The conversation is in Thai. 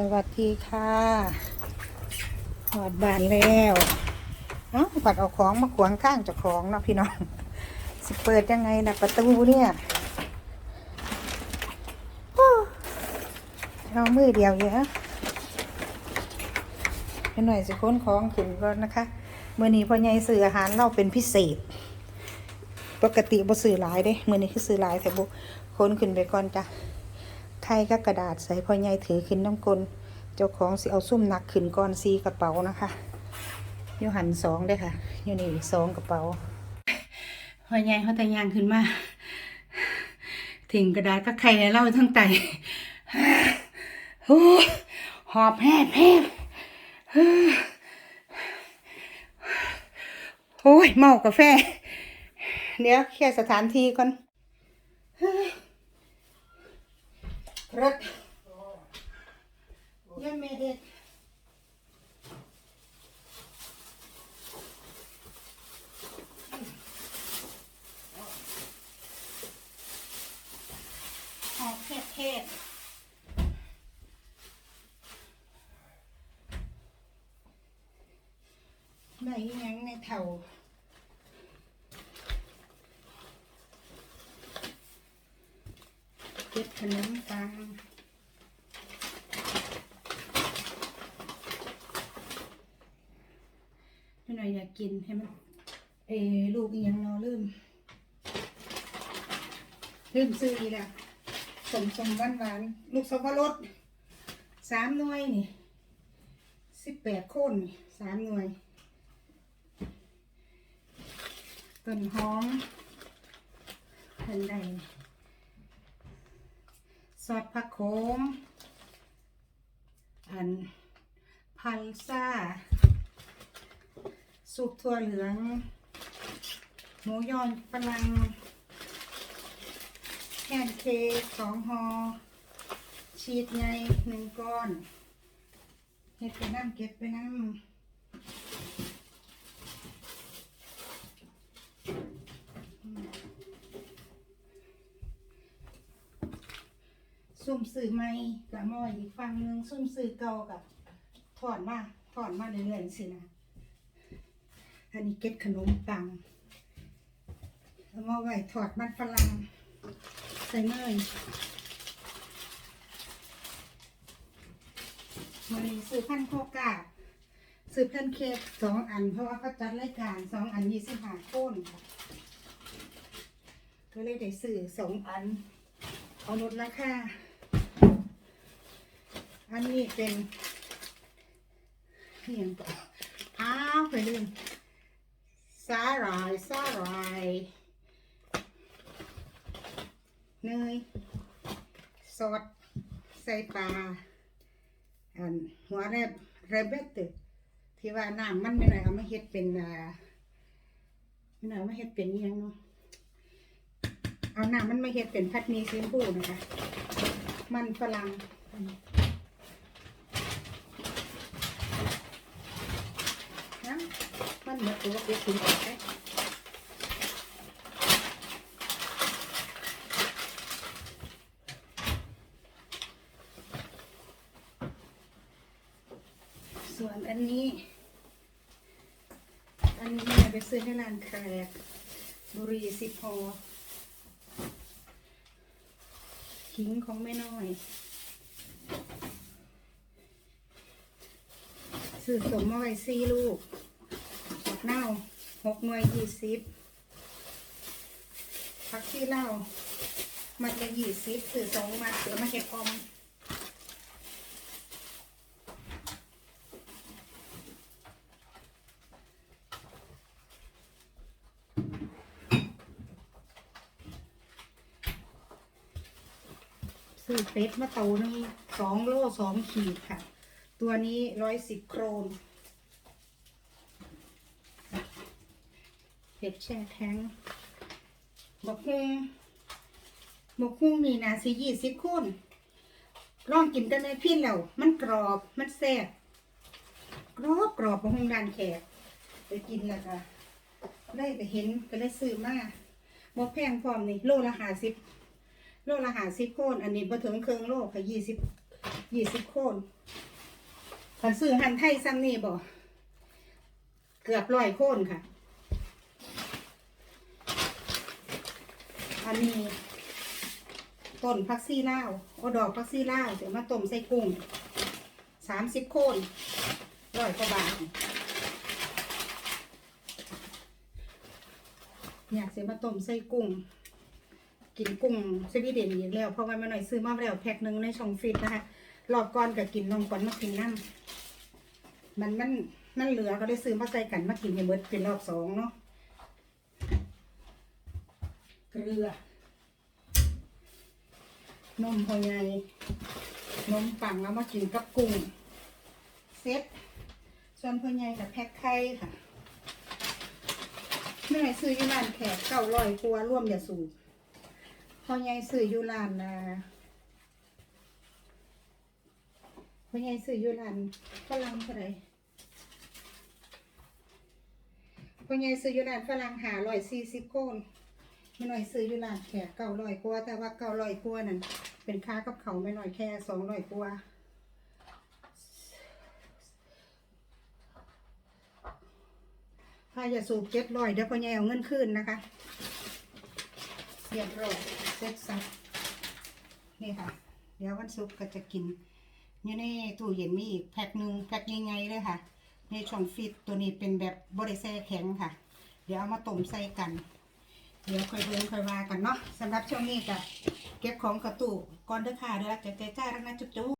สวัสดีค่ะหอดบานแล้วเอ้าผัดเอาของมาขวางข้างจ้าของเนาะพี่น้องสิเปิดยังไงนะประตูเนี่ยเรามือเดียวเยอะเดี๋ยวหน่อยสิค้นของขึ้นก่อนนะคะเมื่อนี้พ่อใหญ่ซื้ออาหารเราเป็นพิเศษ ปกติบ่ซื้อหลายเด้เมื่อนี้คือซื้อหลายแต่บุค้นขึ้นไปก่อนจ้ะ ไทยก็กระดาษใส่พ่อใหญ่ถือขึ้นน้ำกลเจ้าของสิเอาซุ่มหนักขึ้นก่อนซีกระเป๋านะคะอยู่หันสองได้ค่ะ อยู่นี่อีกสองกระเป๋าพ่อใหญ่เขาแต่ยางขึ้นมาถึงกระดาษก็ไข่ให้เล่าทั้งไตโอ้หอบแห้แห้โอ้ยเมากาแฟ เดี๋ยวแค่สถานที่ก่อน รถยังไม่เด็ดออกเทศเทศไหนยังในเท่า เก็บขนมปังนิดหน่อยอยากกินให้มันเอลูกยังเนอลืมลืมซื้ออีแล้วสมสมหวานหวานลูกสับปะรดสามหน่วยนี่สิบแปดคนนี่สามหน่วยต้นหอมเพิ่นได้ ซอสผักโขม อันพันซ่าสุกถั่วเหลือง หมูยอนฝรั่งแคนเค้กสองหอชีสไงหนึ่งก้อน เห็ดไปน้ำเก็บไปน้ำ ซุ่มสื่อไม่กับมออีกฝั่งหนึ่งซุ่มสื่อเก่ากับถอนมาถอนมาเรื่อยๆสินะอันนี้เก็ดขนมปังเอามาไว้ถอดมันฝรั่งใส่เนยมาเลยซื้อพันโคกาซื้อแผ่นเค้กสองอัน เพราะว่าเขาจัดรายการสองอันยี่สิบห้าโคนค่ะก็เลยได้ซื้อสองอัน เอาลดราคา อันนี้เป็นเพียงต่ออ้าวไปลืมสาหร่ายสาหร่ายเนยซอสใส่ปลาอันหัวแรบแรเบตต์ที่ว่าน้ำมันไม่หน่อยเอามาเฮ็ดเป็นอ่าไม่หน่อยเอามาเฮ็ดเป็นยังเนาะเอาน้ำมันมาเฮ็ดเป็นพัดมีซีฟูนะคะ มันฝรั่งนะันมดตัวเด็กถึงไปส่วนอันนี้ อันนี้แม่ไปซื้อให้ร้านแขกบุรีสิพอขิงของแม่น้อยซื้อสมมาไว้สี่ลูก เน่าหกหน่วยยี่สิบผักที่เล่ามันจะยี่สิบซื้อสองมาเสือมาเก็บออมซื้อเป็ดมาโตหนึงสองโลสองขีดค่ะ ตัวนี้ร้อยสิบโครน เป็ดแช่แข็งบกฮุงบกฮุงนี่นะสิยี่สิบคนลองกินกันในพี่เรามันกรอบมันแซ่บกรอบกรอบบกฮุงดานแขกไปกินแล้วก็ได้ไปเห็นก็ได้ซื้อมาบกแพงพร้อมนี่โลละห้าสิบโลละหาสิบโคนอันนี้บ่ถึงเครื่องโลค่ะยี่สิบยี่สิบโคนขันซื้อหันไทยซ้ำนี่บ่เกือบร้อยโคนค่ะ อันนี้ต้นพักซี่ล่าโอดอกพักซี่ล่าเดี๋ยวมาต้มใส่กุ้งสามสิบโคนร้อยกว่าบาทอยากเสียมาต้มใส่กุ้ง กินกุ้งสวีเดนอีกแล้ว เพราะว่าม่หน่อยซื้อมาแล้วแพ็คหนึ่งในช่องฟิตนะคะรอบก่อนก็กินนมก่อนมากินน้ำมันมันมันเหลือก็เลยซื้อมาใส่กันมากินให้เบิดเป็นรอบสองเนาะ เกลือ นมพอใหญ่นมปังแล้วมากินกับกุ้งเซ็ตส่วนพอใหญ่กับแพ็คไข่ค่ะแม่ซื้ออยู่ร้านแขกเก้าร้อยกว่าร่วมอย่าสูบพ่อใหญ่ซื้ออยู่ร้านนะพ่อใหญ่ซื้ออยู่ร้านฝรั่งเท่าไหร่พ่อใหญ่ซื้ออยู่ร้านฝรั่งหาร้อยสี่สิบโคน ไม่น้อยซื้ออยู่ร้านแขกเก้าร้อยกว่าแต่ว่าเก้าร้อยกว่านั่นเป็นค่ากับเขาไม่น้อยแค่สองร้อยกว่าถ้าอย่าสูบเจ็ดร้อยเดี๋ยวพ่อใหญ่เอาเงินคืนนะคะเรียบร้อยเสร็จสับนี่ค่ะ เดี๋ยววันศุกร์ก็จะกินอยู่ในตู้เย็นมีอีกแพ็คหนึ่งแพ็คใหญ่ๆเลยค่ะในช่องฟิตตัวนี้เป็นแบบบริแซ่แข็งค่ะ เดี๋ยวเอามาต้มใส่กัน เดี๋ยวค่อยเบิ่งค่อยว่ากันเนาะสำหรับช่วงนี้ก็เก็บของกระตู้ก่อนเด้อค่ะเดี๋ยวรักใจใจจ้ารักนะจุ๊บจุ๊บ